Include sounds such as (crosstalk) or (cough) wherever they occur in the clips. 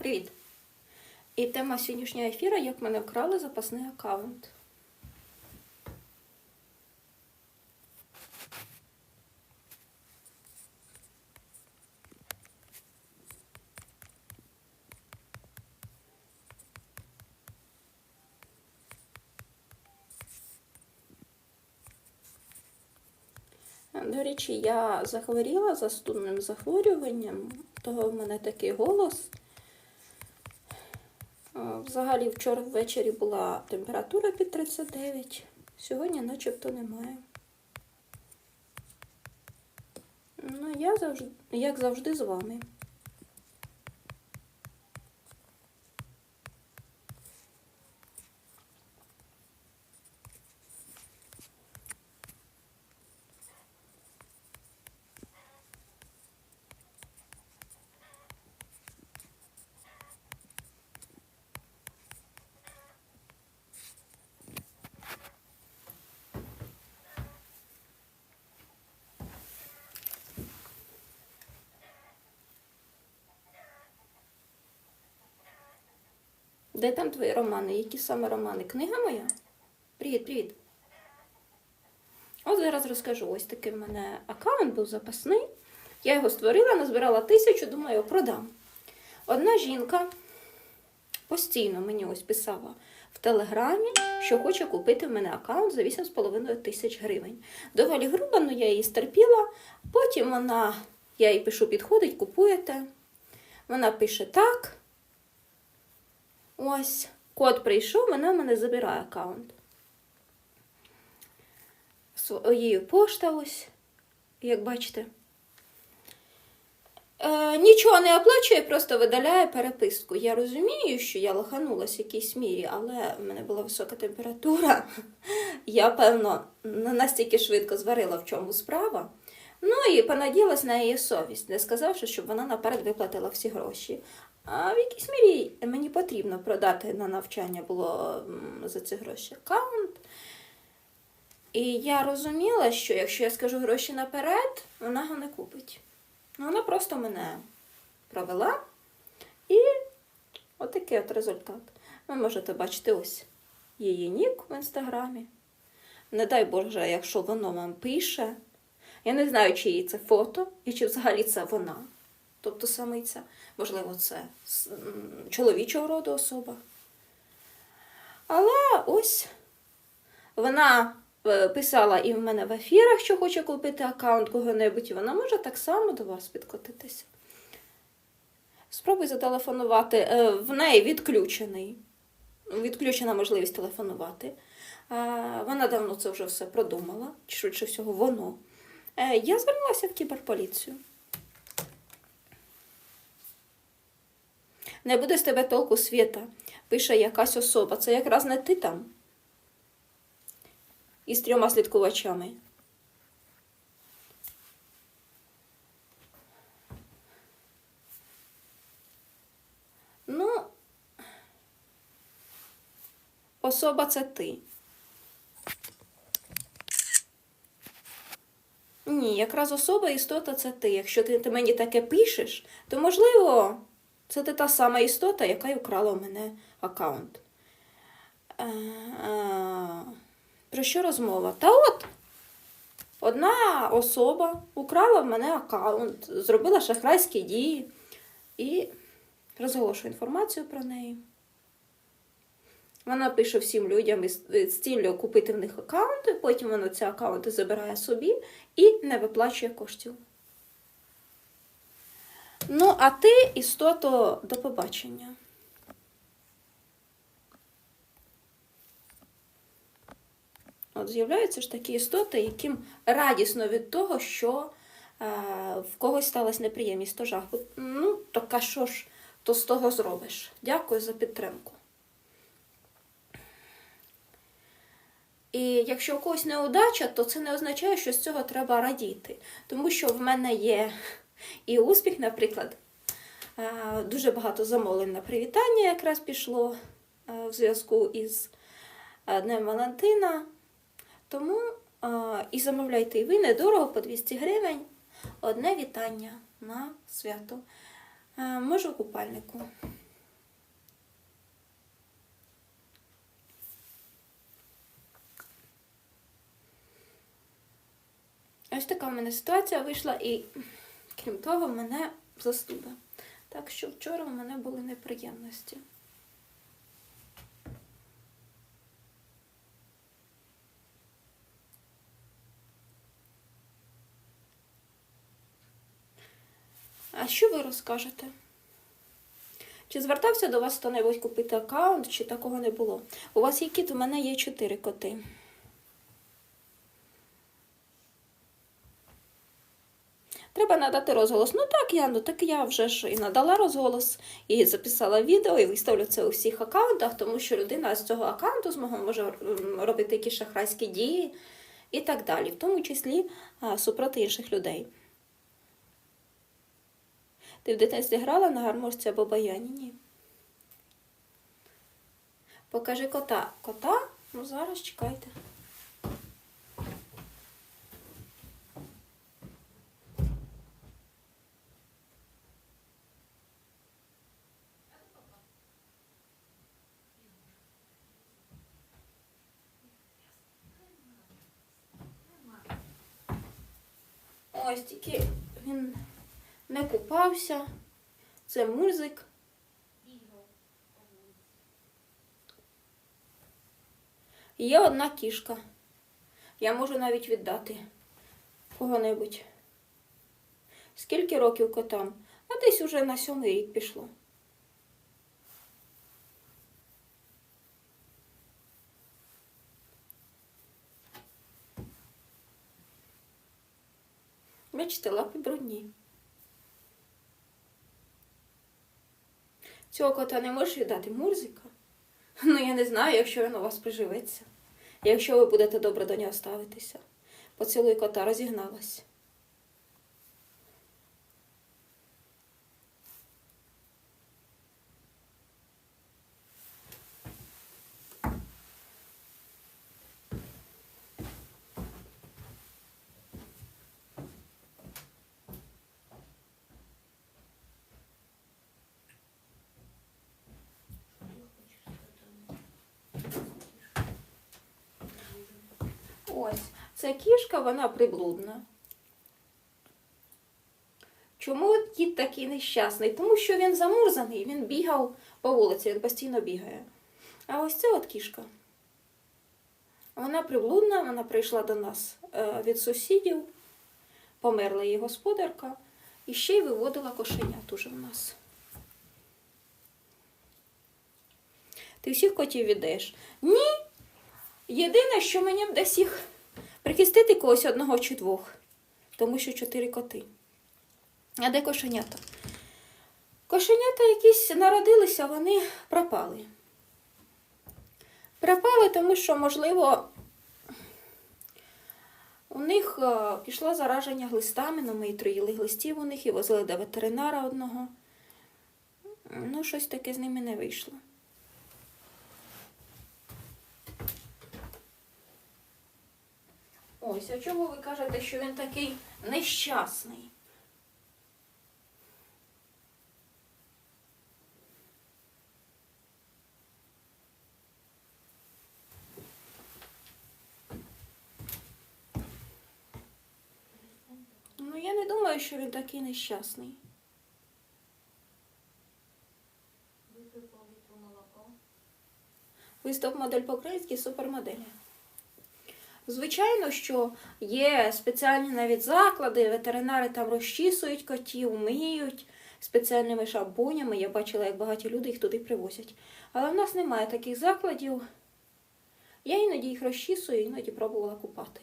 Привіт! І тема сьогоднішнього ефіру, як мене вкрали запасний аккаунт. До речі, я захворіла застудним захворюванням, того в мене такий голос. Взагалі вчора ввечері була температура під 39, сьогодні начебто немає. Ну, я завжди, як завжди, з вами. Де там твої романи? Які саме романи? Книга моя? Привіт, привіт. От зараз розкажу. Ось такий в мене аккаунт був запасний. Я його створила, назбирала тисячу, думаю, продам. Одна жінка постійно мені ось писала в телеграмі, що хоче купити в мене аккаунт за 8,5 тисяч гривень. Доволі грубо, але я її стерпіла. Потім вона, я їй пишу, підходить, купуєте. Вона пише так. Ось, код прийшов, вона в мене забирає аккаунт. Своєю пошта ось, як бачите. Е, нічого не оплачує, просто видаляє переписку. Я розумію, що я лоханулась в якійсь мірі, але в мене була висока температура. (laughs) Я, певно, не настільки швидко зварила, в чому справа. Ну і понадіялась на її совість, не сказавши, щоб вона наперед виплатила всі гроші. А в якійсь мірі мені потрібно продати на навчання було за ці гроші аккаунт. І я розуміла, що якщо я скажу гроші наперед, вона його не купить. Ну, вона просто мене провела. І отакий от результат. Ви можете бачити ось її нік в інстаграмі. Не дай Боже, якщо воно вам пише. Я не знаю, чи її це фото, і чи взагалі це вона. Тобто самиця, можливо, це чоловічого роду особа. Але ось вона е, писала і в мене в ефірах, що хоче купити аккаунт кого-небудь, і вона може так само до вас підкотитися. Спробуй зателефонувати. Е, В неї відключений. Відключена можливість телефонувати. Вона давно це вже все продумала, швидше всього, воно. Е, Я звернулася в кіберполіцію. Не буде з тебе толку світа, пише якась особа. Це якраз не ти там. Із трьома слідкувачами. Ну, особа це ти. Ні, якраз особа істота це ти. Якщо ти, ти мені таке пишеш, то можливо, це ти та сама істота, яка й украла у мене аккаунт. Е, е, Про що розмова? Та от одна особа украла в мене аккаунт, зробила шахрайські дії і розголошую інформацію про неї. Вона пише всім людям з ціллю купити в них аккаунти, потім вона ці аккаунти забирає собі і не виплачує коштів. Ну, а ти, істото, до побачення. От з'являються ж такі істоти, яким радісно від того, що е, в когось сталася неприємність, то жах. Ну, а що ж, то з того зробиш. Дякую за підтримку. І якщо у когось неудача, то це не означає, що з цього треба радіти. Тому що в мене є і успіх, наприклад, дуже багато замовлень на привітання якраз пішло в зв'язку із Днем Валентина. Тому і замовляйте і ви недорого по 200 гривень. Одне вітання на свято. Можу у купальнику. Ось така в мене ситуація вийшла, і крім того, в мене застуда. Так що вчора у мене були неприємності. А що ви розкажете? Чи звертався до вас хто-небудь купити аккаунт, чи такого не було? У вас є кіт, у мене є чотири коти. Треба надати розголос. Ну так, Яну, так я вже ж і надала розголос, і записала відео, і виставлю це у всіх аккаунтах, тому що людина з цього аккаунту зможе може робити якісь шахрайські дії і так далі, в тому числі а, супроти інших людей. Ти в дитинстві грала на гармошці або баяні? Ні. Покажи кота. Кота? Ну зараз чекайте. Ось тільки він не купався. Це мурзик. Є одна кішка. Я можу навіть віддати кого-небудь. Скільки років котам? А десь уже на сьомий рік пішло. Бачите, лапи брудні. Цього кота не можеш віддати Мурзика? Ну, я не знаю, якщо він у вас приживеться. Якщо ви будете добре до нього ставитися. Поцілуй кота розігналась. Ось, ця кішка, вона приблудна. Чому кіт такий нещасний? Тому що він замурзаний, він бігав по вулиці, він постійно бігає. А ось ця от кішка. Вона приблудна, вона прийшла до нас е, від сусідів, померла її господарка і ще й виводила кошенят уже в нас. Ти всіх котів віддаєш? Ні. Єдине, що мені десь їх прихистити когось одного чи двох, тому що чотири коти. А де кошенята? Кошенята якісь народилися, вони пропали. Пропали, тому що, можливо, у них е, пішло зараження глистами, ну ми і троїли глистів у них і возили до ветеринара одного. Ну, щось таке з ними не вийшло. Ось, а чого ви кажете, що він такий нещасний? Ну, я не думаю, що він такий нещасний. Виступ модель по-українськи супермоделі. Звичайно, що є спеціальні навіть заклади, ветеринари там розчісують котів, миють спеціальними шампунями. Я бачила, як багаті люди їх туди привозять. Але в нас немає таких закладів. Я іноді їх розчісую, іноді пробувала купати.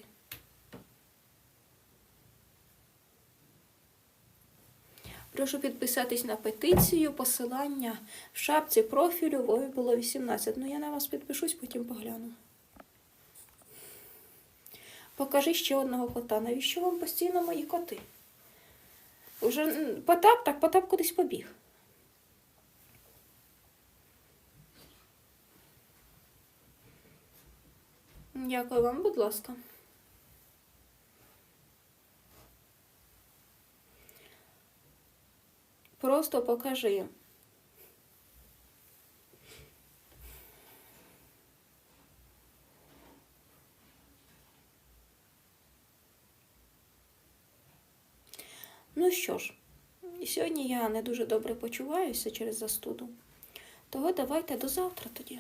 Прошу підписатись на петицію, посилання в шапці профілю. Вові було 18. Ну, я на вас підпишусь, потім погляну. Покажи ще одного кота. Навіщо вам постійно мої коти? Уже Потап, так Потап кудись побіг. Дякую вам, будь ласка. Просто покажи. Ну що ж, сьогодні я не дуже добре почуваюся через застуду. Того давайте до завтра тоді.